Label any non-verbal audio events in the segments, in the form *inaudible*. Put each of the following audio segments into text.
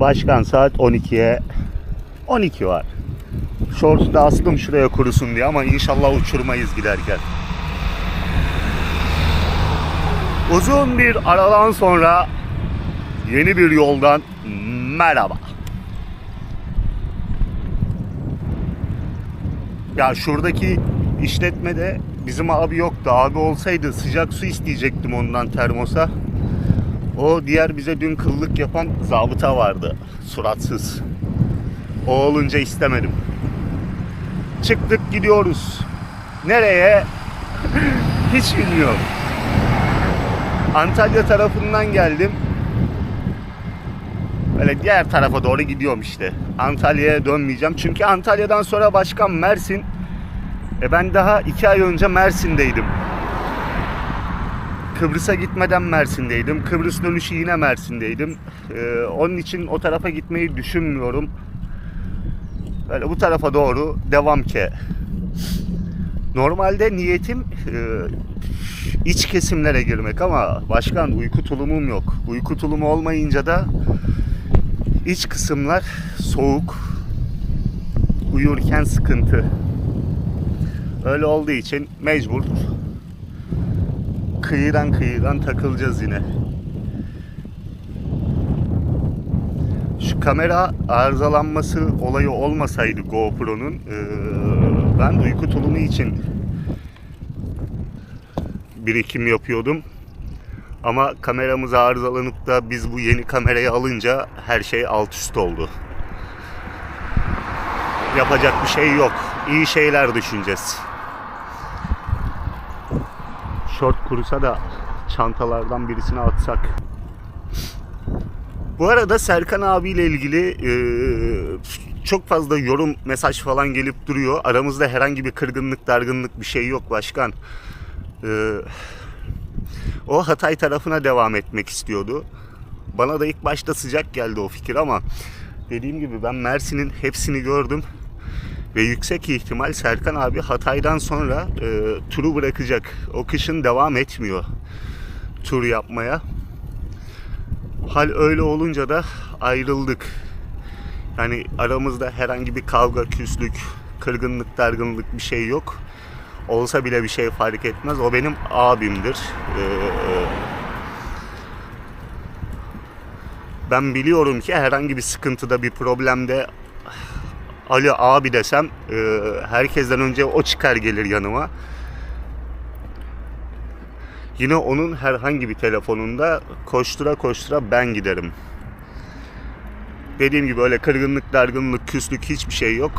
Başkan saat 12'ye 12 var. Shorts'u da astım şuraya kurusun diye ama inşallah uçurmayız giderken. Uzun bir aradan sonra yeni bir yoldan merhaba. Ya şuradaki işletmede bizim abi yoktu. Abi olsaydı sıcak su isteyecektim ondan termosa. O diğer bize dün kıllık yapan zabıta vardı. Suratsız. O olunca istemedim. Çıktık gidiyoruz. Nereye? *laughs* Hiç bilmiyorum. Antalya tarafından geldim. Böyle diğer tarafa doğru gidiyorum işte. Antalya'ya dönmeyeceğim. Çünkü Antalya'dan sonra başkan Mersin. E ben daha iki ay önce Mersin'deydim. Kıbrıs'a gitmeden Mersin'deydim. Kıbrıs dönüşü yine Mersin'deydim. Ee, onun için o tarafa gitmeyi düşünmüyorum. Böyle bu tarafa doğru devam ki. Normalde niyetim e, iç kesimlere girmek ama başkan uyku tulumum yok. Uyku tulumu olmayınca da iç kısımlar soğuk. Uyurken sıkıntı. Öyle olduğu için mecbur kıyıdan kıyıdan takılacağız yine. Şu kamera arızalanması olayı olmasaydı GoPro'nun ben uyku tulumu için birikim yapıyordum. Ama kameramız arızalanıp da biz bu yeni kamerayı alınca her şey alt üst oldu. Yapacak bir şey yok. İyi şeyler düşüneceğiz. Şort kurusa da çantalardan birisine atsak. Bu arada Serkan abiyle ilgili e, çok fazla yorum, mesaj falan gelip duruyor. Aramızda herhangi bir kırgınlık, dargınlık bir şey yok başkan. E, o Hatay tarafına devam etmek istiyordu. Bana da ilk başta sıcak geldi o fikir ama dediğim gibi ben Mersin'in hepsini gördüm. Ve yüksek ihtimal Serkan abi Hatay'dan sonra e, turu bırakacak. O kışın devam etmiyor tur yapmaya. Hal öyle olunca da ayrıldık. Yani aramızda herhangi bir kavga, küslük, kırgınlık, dargınlık bir şey yok. Olsa bile bir şey fark etmez. O benim abimdir. Ee, ben biliyorum ki herhangi bir sıkıntıda, bir problemde Ali abi desem e, herkesten önce o çıkar gelir yanıma. Yine onun herhangi bir telefonunda koştura koştura ben giderim. Dediğim gibi öyle kırgınlık, dargınlık, küslük hiçbir şey yok.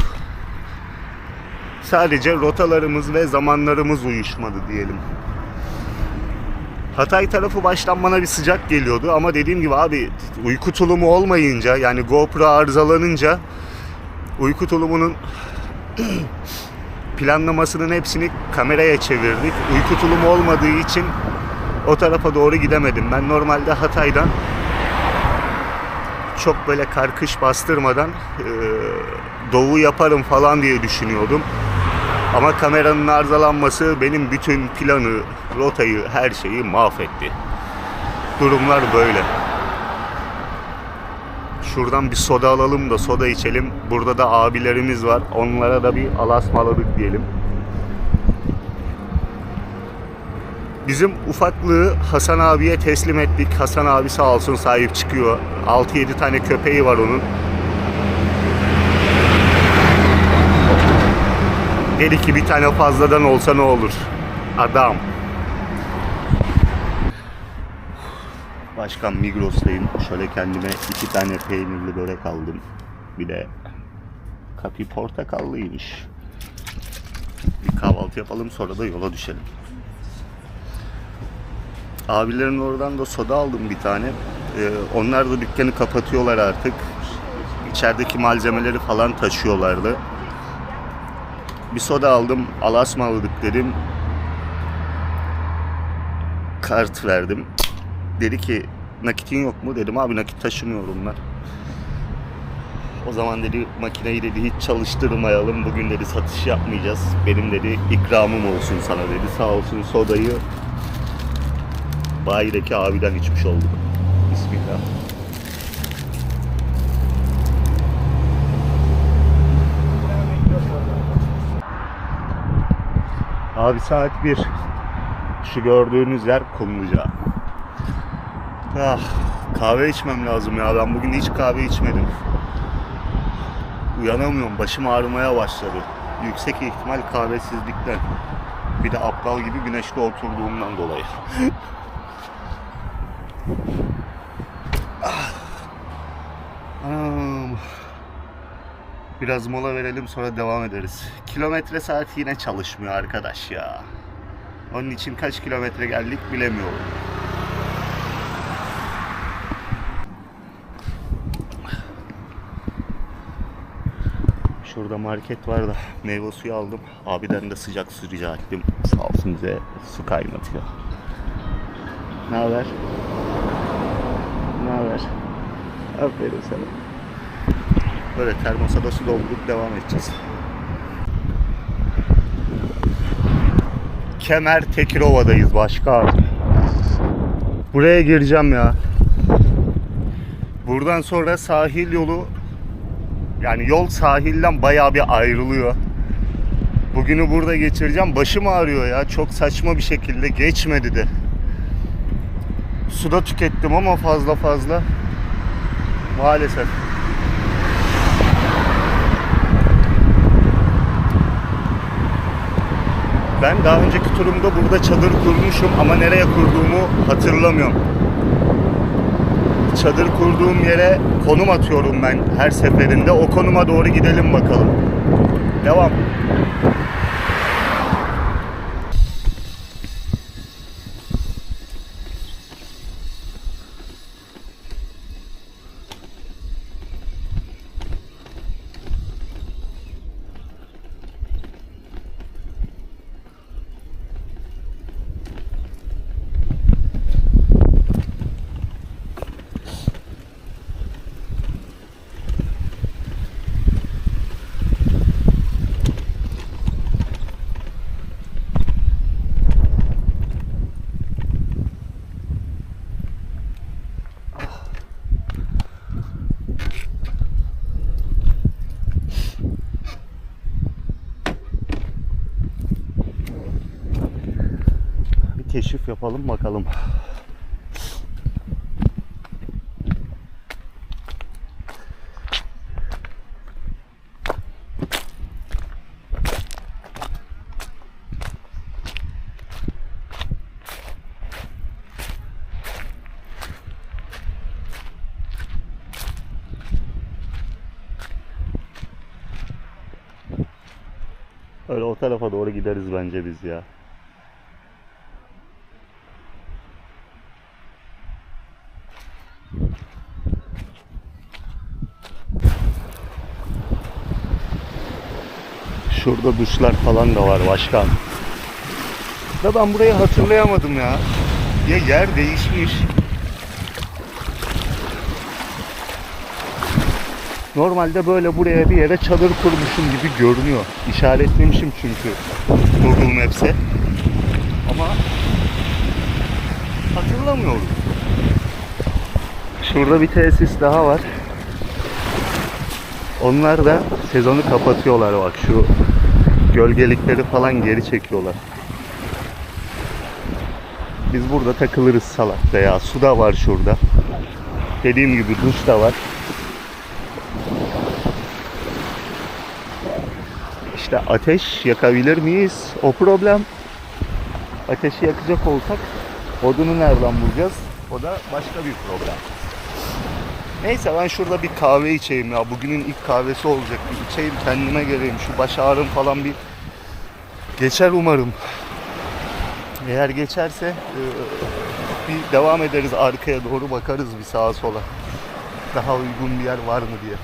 Sadece rotalarımız ve zamanlarımız uyuşmadı diyelim. Hatay tarafı baştan bana bir sıcak geliyordu ama dediğim gibi abi uyku tulumu olmayınca yani GoPro arızalanınca uyku tulumunun planlamasının hepsini kameraya çevirdik. Uyku tulumu olmadığı için o tarafa doğru gidemedim. Ben normalde Hatay'dan çok böyle karkış bastırmadan e, doğu yaparım falan diye düşünüyordum. Ama kameranın arızalanması benim bütün planı, rotayı, her şeyi mahvetti. Durumlar böyle. Şuradan bir soda alalım da soda içelim. Burada da abilerimiz var. Onlara da bir alasmaladık diyelim. Bizim ufaklığı Hasan abiye teslim ettik. Hasan abi sağ olsun sahip çıkıyor. 6-7 tane köpeği var onun. Dedi ki bir tane fazladan olsa ne olur? Adam. Başkan Migros'tayım. Şöyle kendime iki tane peynirli börek aldım. Bir de kapi portakallıymış. Bir kahvaltı yapalım sonra da yola düşelim. Abilerin oradan da soda aldım bir tane. Ee, onlar da dükkanı kapatıyorlar artık. İçerideki malzemeleri falan taşıyorlardı. Bir soda aldım. Alasmalıdık dedim. Kart verdim dedi ki nakitin yok mu? Dedim abi nakit taşımıyorum ben. O zaman dedi makineyi dedi hiç çalıştırmayalım. Bugün dedi satış yapmayacağız. Benim dedi ikramım olsun sana dedi. Sağ olsun sodayı bayideki abiden içmiş olduk. Bismillah. Abi saat 1. Şu gördüğünüz yer Kumluca. Ah, kahve içmem lazım ya. Ben bugün hiç kahve içmedim. Uyanamıyorum. Başım ağrımaya başladı. Yüksek ihtimal kahvesizlikten. Bir de aptal gibi güneşte oturduğumdan dolayı. Ah. Anam. Biraz mola verelim sonra devam ederiz. Kilometre saat yine çalışmıyor arkadaş ya. Onun için kaç kilometre geldik bilemiyorum. Şurada market var da meyve suyu aldım. Abiden de sıcak su rica ettim. Sağ olsun bize su kaynatıyor. Ne haber? Ne haber? Aferin sana. Böyle termosa da su doldurup devam edeceğiz. Kemer Tekirova'dayız başka. Buraya gireceğim ya. Buradan sonra sahil yolu yani yol sahilden bayağı bir ayrılıyor. Bugünü burada geçireceğim. Başım ağrıyor ya. Çok saçma bir şekilde geçmedi de. Suda tükettim ama fazla fazla. Maalesef. Ben daha önceki turumda burada çadır kurmuşum ama nereye kurduğumu hatırlamıyorum. Çadır kurduğum yere konum atıyorum ben her seferinde. O konuma doğru gidelim bakalım. Devam. Keşif yapalım bakalım. Öyle o tarafa doğru gideriz bence biz ya. Şurada duşlar falan da var başkan. Da ben burayı hatırlayamadım ya. Ya yer değişmiş. Normalde böyle buraya bir yere çadır kurmuşum gibi görünüyor. İşaretlemişim çünkü Google Maps'e. Ama hatırlamıyorum. Şurada bir tesis daha var. Onlar da sezonu kapatıyorlar bak şu gölgelikleri falan geri çekiyorlar. Biz burada takılırız salakta ya. Su da var şurada. Dediğim gibi duş da var. İşte ateş yakabilir miyiz? O problem. Ateşi yakacak olsak odunu nereden bulacağız? O da başka bir problem. Neyse ben şurada bir kahve içeyim ya. Bugünün ilk kahvesi olacak. Bir içeyim kendime geleyim. Şu baş ağrım falan bir geçer umarım. Eğer geçerse e, bir devam ederiz arkaya doğru bakarız bir sağa sola. Daha uygun bir yer var mı diye.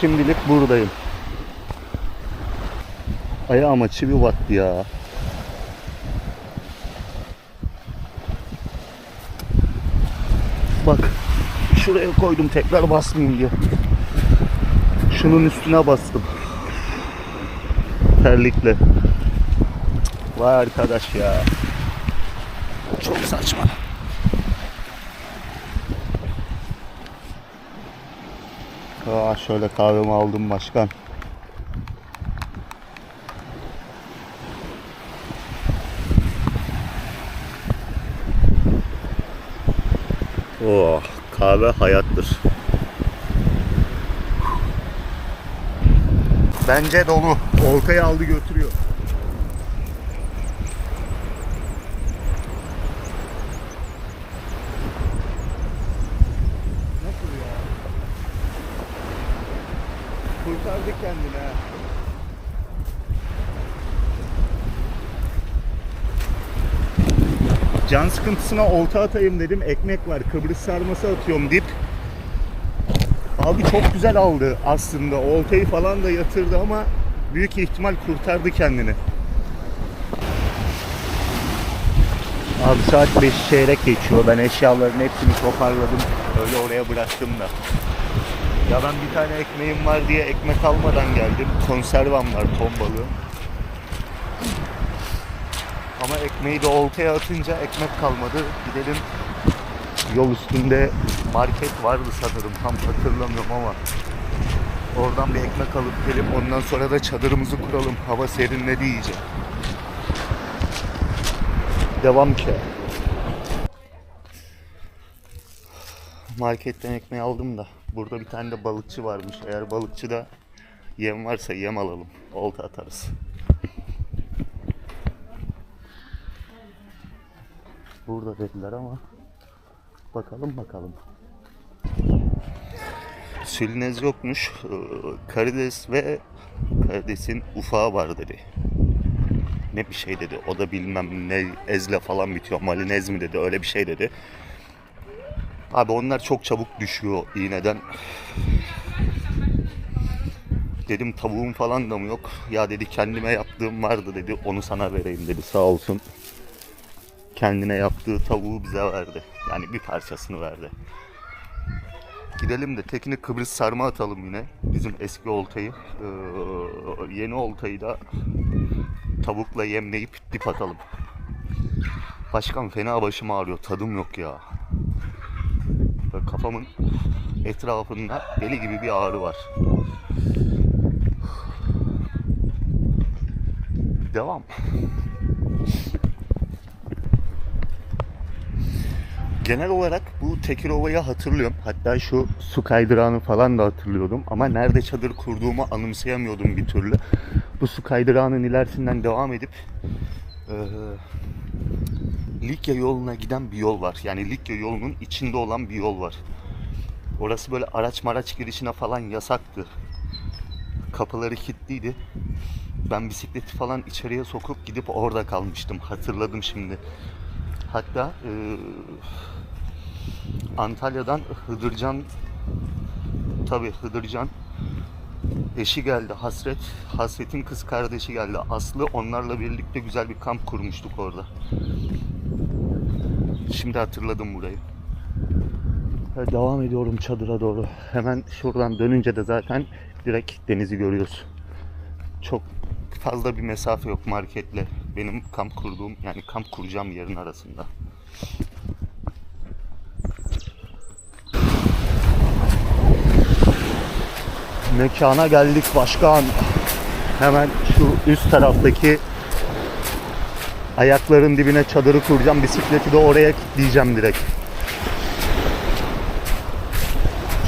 Şimdilik buradayım. Ayağıma çivi battı ya. Bak şuraya koydum tekrar basmayayım diye. Şunun üstüne bastım. Terlikle. Vay arkadaş ya. Çok saçma. Aa, şöyle kahvemi aldım başkan. Kahve hayattır. Bence dolu. Oltayı aldı götürüyor. Nasıl ya? Kurtardı kendini ha. Can sıkıntısına olta atayım dedim. Ekmek var. Kıbrıs sarması atıyorum dip. Abi çok güzel aldı aslında. Oltayı falan da yatırdı ama büyük ihtimal kurtardı kendini. Abi saat 5 çeyrek geçiyor. Ben eşyaların hepsini toparladım. Öyle oraya bıraktım da. Ya ben bir tane ekmeğim var diye ekmek almadan geldim. Konservam var ton balığı. Ama ekmeği de oltaya atınca ekmek kalmadı. Gidelim yol üstünde market vardı sanırım tam hatırlamıyorum ama oradan bir ekmek alıp gelip ondan sonra da çadırımızı kuralım. Hava serinledi iyice. Devam ki. Marketten ekmeği aldım da burada bir tane de balıkçı varmış. Eğer balıkçıda yem varsa yem alalım. Olta atarız. Burada dediler ama bakalım bakalım. Sülnez yokmuş. Ee, Karides ve karidesin ufağı var dedi. Ne bir şey dedi. O da bilmem ne ezle falan bitiyor. Malinez mi dedi. Öyle bir şey dedi. Abi onlar çok çabuk düşüyor iğneden. Dedim tavuğum falan da mı yok? Ya dedi kendime yaptığım vardı dedi. Onu sana vereyim dedi sağ olsun kendine yaptığı tavuğu bize verdi. Yani bir parçasını verdi. Gidelim de tekini Kıbrıs sarma atalım yine. Bizim eski oltayı. Ee, yeni oltayı da tavukla yemleyip dip atalım. Başkan fena başım ağrıyor. Tadım yok ya. Böyle kafamın etrafında deli gibi bir ağrı var. Devam. Genel olarak bu Tekirova'yı hatırlıyorum. Hatta şu su kaydırağını falan da hatırlıyordum. Ama nerede çadır kurduğumu anımsayamıyordum bir türlü. Bu su kaydırağının ilerisinden devam edip e, Likya yoluna giden bir yol var. Yani Likya yolunun içinde olan bir yol var. Orası böyle araç maraç girişine falan yasaktı. Kapıları kilitliydi. Ben bisikleti falan içeriye sokup gidip orada kalmıştım. Hatırladım şimdi. Hatta e, Antalya'dan Hıdırcan tabi Hıdırcan eşi geldi Hasret. Hasret'in kız kardeşi geldi Aslı. Onlarla birlikte güzel bir kamp kurmuştuk orada. Şimdi hatırladım burayı. Devam ediyorum çadıra doğru. Hemen şuradan dönünce de zaten direkt denizi görüyoruz. Çok fazla bir mesafe yok marketle benim kamp kurduğum yani kamp kuracağım yerin arasında. Mekana geldik başkan. Hemen şu üst taraftaki ayakların dibine çadırı kuracağım. Bisikleti de oraya kilitleyeceğim direkt.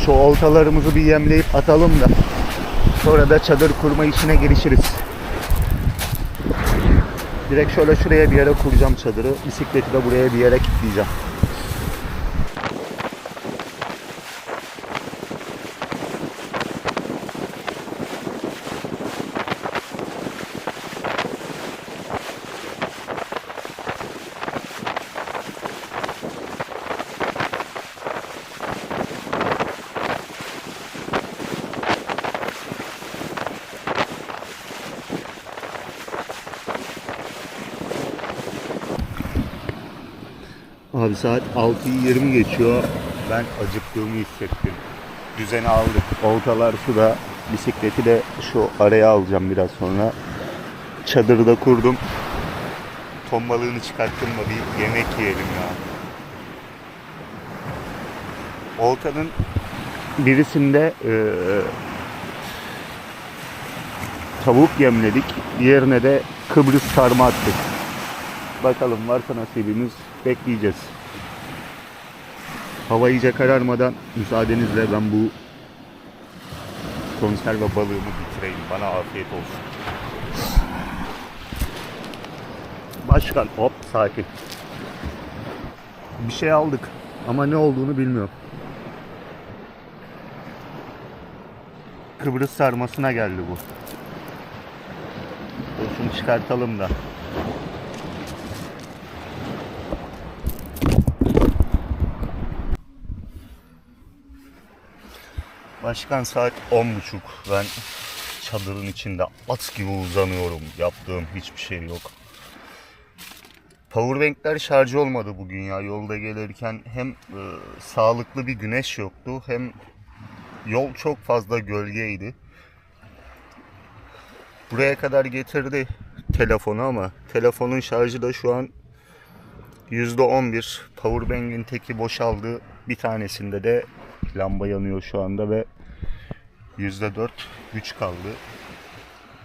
Şu oltalarımızı bir yemleyip atalım da sonra da çadır kurma işine girişiriz. Direkt şöyle şuraya bir yere kuracağım çadırı. Bisikleti de buraya bir yere kilitleyeceğim. Abi saat 6'yı 20 geçiyor. Ben acıktığımı hissettim. Düzeni aldık. Oltalar suda. Bisikleti de şu araya alacağım biraz sonra. Çadırı da kurdum. Ton balığını çıkarttım da bir yemek yiyelim ya. Oltanın birisinde eee, tavuk yemledik. Diğerine de Kıbrıs sarma attık. Bakalım varsa nasibimiz bekleyeceğiz. Hava iyice kararmadan müsaadenizle ben bu konserve balığımı bitireyim. Bana afiyet olsun. Başkan hop sakin. Bir şey aldık ama ne olduğunu bilmiyorum. Kıbrıs sarmasına geldi bu. Şunu çıkartalım da. Başkan saat 10.30. Ben çadırın içinde at gibi uzanıyorum. Yaptığım hiçbir şey yok. Powerbankler şarjı olmadı bugün ya. Yolda gelirken hem e, sağlıklı bir güneş yoktu hem yol çok fazla gölgeydi. Buraya kadar getirdi telefonu ama telefonun şarjı da şu an %11. Powerbank'in teki boşaldı. Bir tanesinde de lamba yanıyor şu anda ve %4 güç kaldı.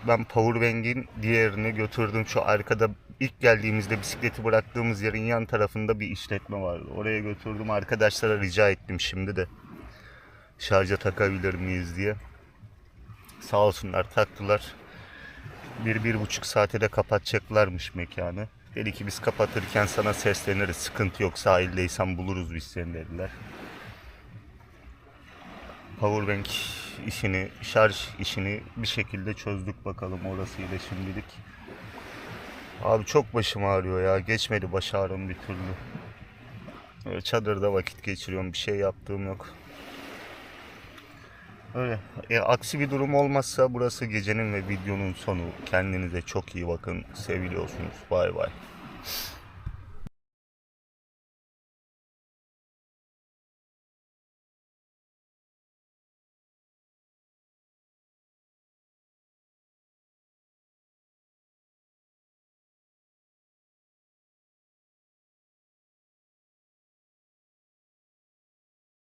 Ben Powerbank'in diğerini götürdüm. Şu arkada ilk geldiğimizde bisikleti bıraktığımız yerin yan tarafında bir işletme vardı. Oraya götürdüm. Arkadaşlara rica ettim şimdi de şarja takabilir miyiz diye. Sağ olsunlar taktılar. Bir, bir buçuk saate de kapatacaklarmış mekanı. Dedi ki biz kapatırken sana sesleniriz. Sıkıntı yok sahildeysen buluruz biz seni dediler. Powerbank işini, şarj işini bir şekilde çözdük bakalım orasıyla şimdilik. Abi çok başım ağrıyor ya. Geçmedi baş ağrım bir türlü. Öyle çadırda vakit geçiriyorum. Bir şey yaptığım yok. Öyle. E, aksi bir durum olmazsa burası gecenin ve videonun sonu. Kendinize çok iyi bakın. Seviliyorsunuz. Bay bay.